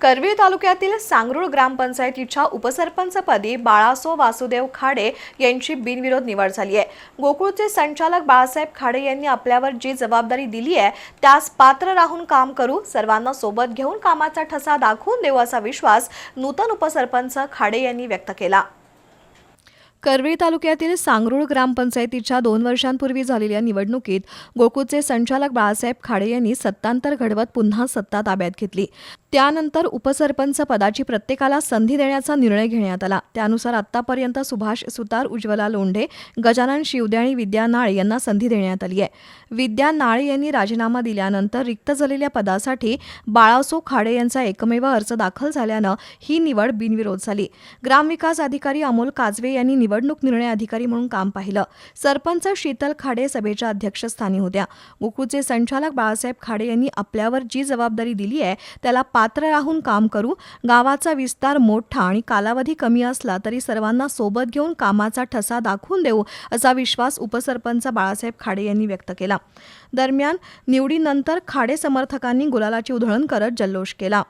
करवीर तालुक्यातील सांगरूळ ग्रामपंचायतीच्या उपसरपंचपदी बाळासो वासुदेव खाडे यांची बिनविरोध निवड झाली आहे. गोकुळचे संचालक बाळासाहेब खाडे यांनी आपल्यावर जी जबाबदारी दिली आहे त्यास पात्र राहून काम करू सर्वांना सोबत घेऊन कामाचा ठसा दाखवून देऊ असा विश्वास नूतन उपसरपंच खाडे यांनी व्यक्त केला. करवीर तालुक्यातील सांगरूळ ग्रामपंचायतीच्या दोन वर्षांपूर्वी झालेल्या निवडणुकीत गोकुळचे संचालक बाळासाहेब खाडे यांनी सत्तांतर घडवत पुन्हा सत्ता ताब्यात घेतली. त्यानंतर उपसरपंच पदाची प्रत्येकाला संधी देण्याचा निर्णय घेण्यात आला. त्यानुसार आतापर्यंत सुभाष सुतार उज्ज्वला लोंढे गजानन शिवदे आणि विद्या नाळे यांना संधी देण्यात आली आहे. विद्या नाळे यांनी राजीनामा दिल्यानंतर रिक्त झालेल्या पदासाठी बाळासो खाडे यांचा एकमेव अर्ज दाखल झाल्यानं ही निवड बिनविरोध झाली. ग्रामविकास अधिकारी अमोल काजवे यांनी निवडणूक निर्णय अधिकारी म्हणून काम पाहिलं. सरपंच शीतल खाडे सभेच्या अध्यक्षस्थानी होत्या. गोकुळचे संचालक बाळासाहेब खाडे यांनी आपल्यावर जी जबाबदारी दिली आहे त्याला पात्र राहून काम करू गावाचा विस्तार मोठा आणि कालावधी कमी असला तरी सर्वांना सोबत घेऊन कामाचा ठसा दाखवून देऊ असा विश्वास उपसरपंच बाळासाहेब खाडे यांनी व्यक्त केला. दरम्यान निवडीनंतर खाडे समर्थकांनी गुलालाची उधळण करत जल्लोष केला.